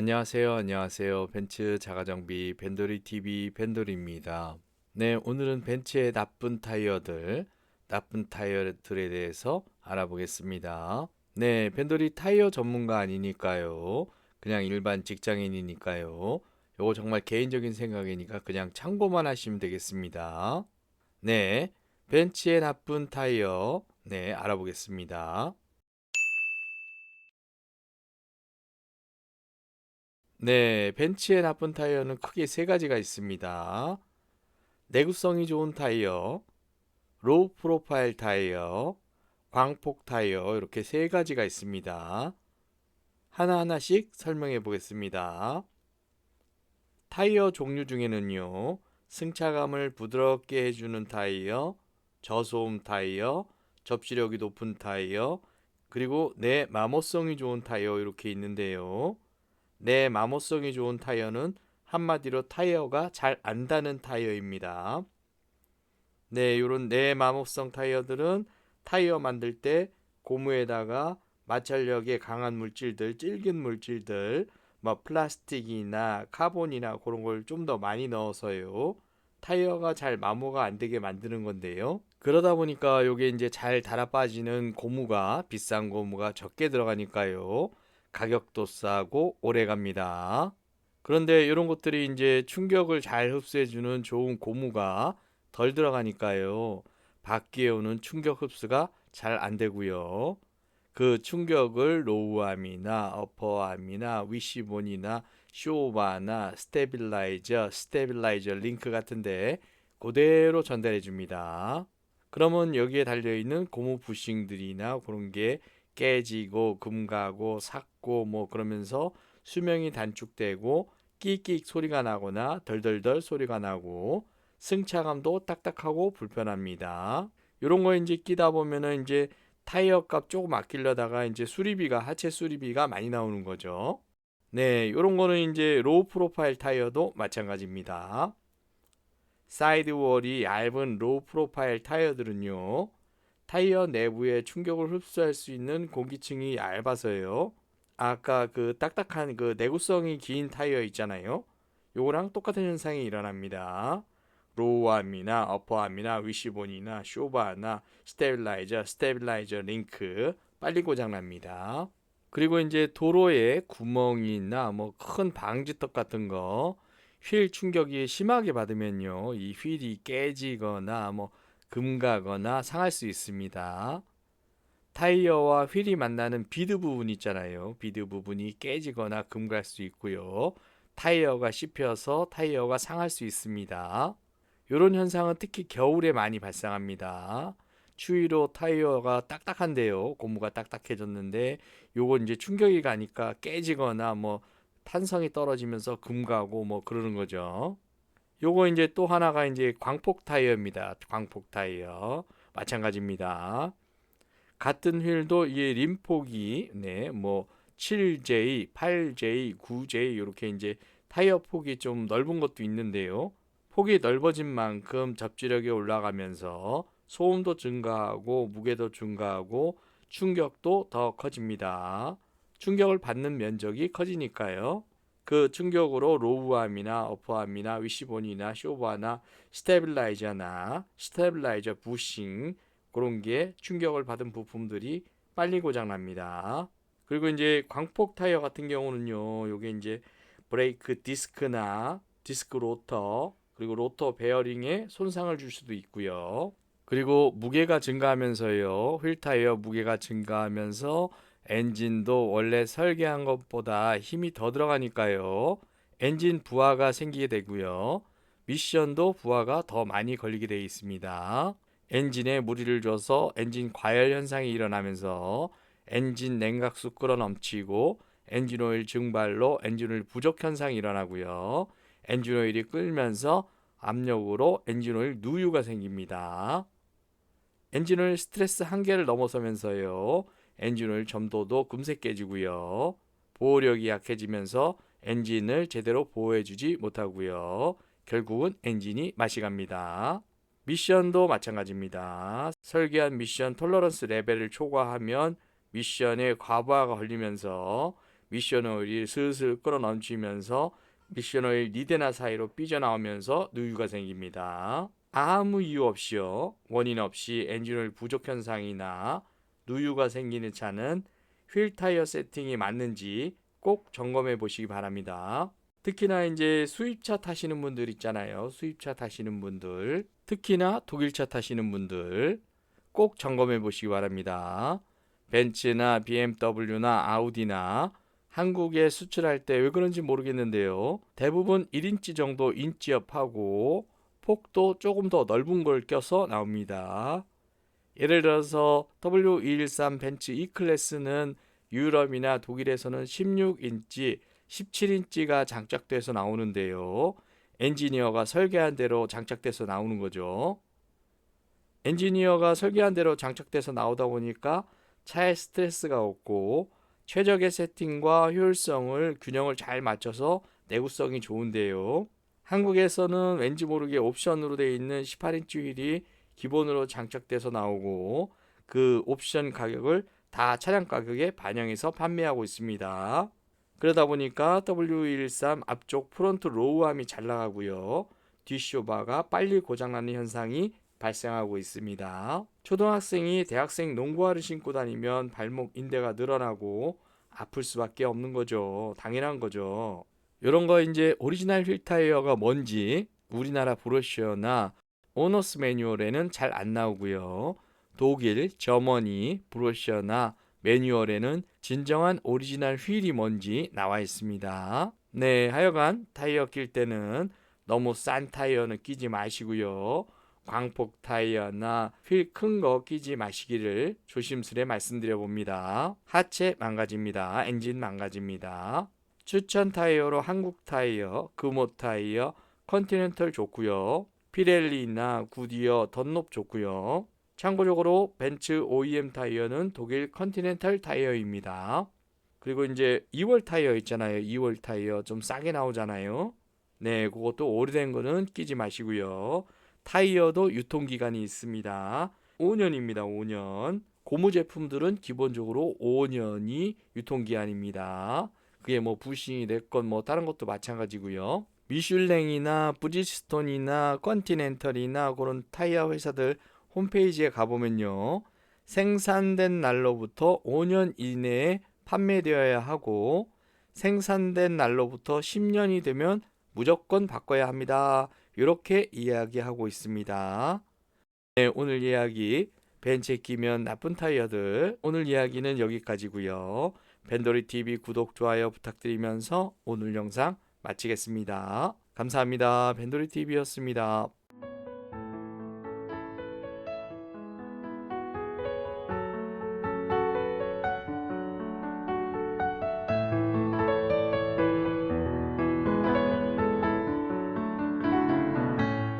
안녕하세요. 안녕하세요. 벤츠 자가정비 벤돌이 TV 벤돌입니다. 네, 오늘은 벤츠의 나쁜 타이어들, 나쁜 타이어들에 대해서 알아보겠습니다. 네, 벤돌이 타이어 전문가 아니니까요. 그냥 일반 직장인이니까요. 요거 정말 개인적인 생각이니까 그냥 참고만 하시면 되겠습니다. 네, 벤츠의 나쁜 타이어, 네, 알아보겠습니다. 네, 벤츠의 나쁜 타이어는 크게 세 가지가 있습니다. 내구성이 좋은 타이어, 로우 프로파일 타이어, 광폭 타이어 이렇게 세 가지가 있습니다. 하나하나씩 설명해 보겠습니다. 타이어 종류 중에는요, 승차감을 부드럽게 해주는 타이어, 저소음 타이어, 접지력이 높은 타이어, 그리고 내 마모성이 좋은 타이어 이렇게 있는데요. 내 마모성이 좋은 타이어는 한마디로 타이어가 잘 안다는 타이어입니다. 네, 요런 내 마모성 타이어들은 타이어 만들 때 고무에다가 마찰력에 강한 물질들, 질긴 물질들, 뭐 플라스틱이나 카본이나 그런 걸 좀 더 많이 넣어서요. 타이어가 잘 마모가 안 되게 만드는 건데요. 그러다 보니까 요게 이제 잘 달아 빠지는 고무가 비싼 고무가 적게 들어가니까요. 가격도 싸고 오래 갑니다. 그런데 이런 것들이 이제 충격을 잘 흡수해주는 좋은 고무가 덜 들어가니까요. 바퀴에 오는 충격 흡수가 잘 안 되고요. 그 충격을 로우암이나 어퍼암이나 위시본이나 쇼바나 스테빌라이저, 스테빌라이저 링크 같은데 그대로 전달해 줍니다. 그러면 여기에 달려 있는 고무 부싱들이나 그런 게 깨지고 금가고 삭고 뭐 그러면서 수명이 단축되고 끽끽 소리가 나거나 덜덜덜 소리가 나고 승차감도 딱딱하고 불편합니다. 이런 거 이제 끼다 보면은 이제 타이어 값 조금 아끼려다가 이제 수리비가 하체 수리비가 많이 나오는 거죠. 네, 이런 거는 이제 로우 프로파일 타이어도 마찬가지입니다. 사이드월이 얇은 로우 프로파일 타이어들은요. 타이어 내부에 충격을 흡수할 수 있는 공기층이 얇아서요. 아까 그 딱딱한 그 내구성이 긴 타이어 있잖아요. 요거랑 똑같은 현상이 일어납니다. 로우암이나 어퍼암이나 위시본이나 쇼바나 스테빌라이저, 스테빌라이저 링크 빨리 고장납니다. 그리고 이제 도로에 구멍이나 뭐 큰 방지턱 같은 거 휠 충격이 심하게 받으면요. 이 휠이 깨지거나 뭐 금가거나 상할 수 있습니다. 타이어와 휠이 만나는 비드 부분 있잖아요. 비드 부분이 깨지거나 금갈 수 있고요. 타이어가 씹혀서 타이어가 상할 수 있습니다. 이런 현상은 특히 겨울에 많이 발생합니다. 추위로 타이어가 딱딱한데요. 고무가 딱딱해졌는데 요건 이제 충격이 가니까 깨지거나 뭐 탄성이 떨어지면서 금가고 뭐 그러는 거죠. 요거 이제 또 하나가 이제 광폭 타이어입니다. 광폭 타이어. 마찬가지입니다. 같은 휠도 이 림폭이 네, 뭐 7J, 8J, 9J 이렇게 이제 타이어 폭이 좀 넓은 것도 있는데요. 폭이 넓어진 만큼 접지력이 올라가면서 소음도 증가하고 무게도 증가하고 충격도 더 커집니다. 충격을 받는 면적이 커지니까요. 그 충격으로 로우암이나 어퍼암이나 위시본이나 쇼바나 스테빌라이저나 스테빌라이저 부싱 그런 게 충격을 받은 부품들이 빨리 고장 납니다. 그리고 이제 광폭 타이어 같은 경우는요. 요게 이제 브레이크 디스크나 디스크 로터 그리고 로터 베어링에 손상을 줄 수도 있고요. 그리고 무게가 증가하면서요. 휠 타이어 무게가 증가하면서 엔진도 원래 설계한 것보다 힘이 더 들어가니까요. 엔진 부하가 생기게 되고요. 미션도 부하가 더 많이 걸리게 되어 있습니다. 엔진에 무리를 줘서 엔진 과열 현상이 일어나면서 엔진 냉각수 끌어 넘치고 엔진 오일 증발로 엔진 오일 부족 현상이 일어나고요. 엔진 오일이 끓면서 압력으로 엔진 오일 누유가 생깁니다. 엔진 오일 스트레스 한계를 넘어서면서요. 엔진 오일 점도도 금세 깨지고요. 보호력이 약해지면서 엔진을 제대로 보호해주지 못하고요. 결국은 엔진이 맛이 갑니다. 미션도 마찬가지입니다. 설계한 미션 톨러런스 레벨을 초과하면 미션에 과부하가 걸리면서 미션 오일이 슬슬 끓어 넘치면서 미션 오일 리데나 사이로 삐져나오면서 누유가 생깁니다. 아무 이유 없이요. 원인 없이 엔진 오일 부족 현상이나 누유가 생기는 차는 휠 타이어 세팅이 맞는지 꼭 점검해 보시기 바랍니다. 특히나 이제 수입차 타시는 분들 있잖아요. 수입차 타시는 분들, 특히나 독일차 타시는 분들 꼭 점검해 보시기 바랍니다. 벤츠나 BMW나 아우디나 한국에 수출할 때 왜 그런지 모르겠는데요. 대부분 1인치 정도 인치업하고 폭도 조금 더 넓은 걸 껴서 나옵니다. 예를 들어서 W213 벤츠 E클래스는 유럽이나 독일에서는 16인치, 17인치가 장착돼서 나오는데요. 엔지니어가 설계한 대로 장착돼서 나오는 거죠. 엔지니어가 설계한 대로 장착돼서 나오다 보니까 차에 스트레스가 없고 최적의 세팅과 효율성을 균형을 잘 맞춰서 내구성이 좋은데요. 한국에서는 왠지 모르게 옵션으로 되어 있는 18인치 휠이 기본으로 장착돼서 나오고 그 옵션 가격을 다 차량 가격에 반영해서 판매하고 있습니다. 그러다 보니까 W113 앞쪽 프론트 로우암이 잘 나가고요. 뒷쇼바가 빨리 고장나는 현상이 발생하고 있습니다. 초등학생이 대학생 농구화를 신고 다니면 발목 인대가 늘어나고 아플 수밖에 없는 거죠. 당연한 거죠. 이런 거 이제 오리지널 휠 타이어가 뭔지 우리나라 브로셔나 오너스 매뉴얼에는 잘 안 나오고요. 독일, 저머니, 브로셔나 매뉴얼에는 진정한 오리지널 휠이 뭔지 나와 있습니다. 네, 하여간 타이어 낄 때는 너무 싼 타이어는 끼지 마시고요. 광폭 타이어나 휠 큰 거 끼지 마시기를 조심스레 말씀드려 봅니다. 하체 망가집니다. 엔진 망가집니다. 추천 타이어로 한국 타이어, 금호 타이어, 컨티넨털 좋고요. 피렐리나 구디어, 던롭 좋고요. 참고적으로 벤츠 OEM 타이어는 독일 컨티넨탈 타이어입니다. 그리고 이제 2월 타이어 있잖아요. 2월 타이어 좀 싸게 나오잖아요. 네, 그것도 오래된 거는 끼지 마시고요. 타이어도 유통기간이 있습니다. 5년입니다. 5년. 고무 제품들은 기본적으로 5년이 유통기한입니다. 그게 뭐 부싱이 됐건 뭐 다른 것도 마찬가지고요. 미슐랭이나 브리스톤이나 컨티넨털이나 그런 타이어 회사들 홈페이지에 가보면요. 생산된 날로부터 5년 이내에 판매되어야 하고 생산된 날로부터 10년이 되면 무조건 바꿔야 합니다. 이렇게 이야기하고 있습니다. 네, 오늘 이야기 벤츠에 끼면 나쁜 타이어들 오늘 이야기는 여기까지고요. 벤더리 TV 구독 좋아요 부탁드리면서 오늘 영상 마치겠습니다. 감사합니다. 벤더리 TV였습니다.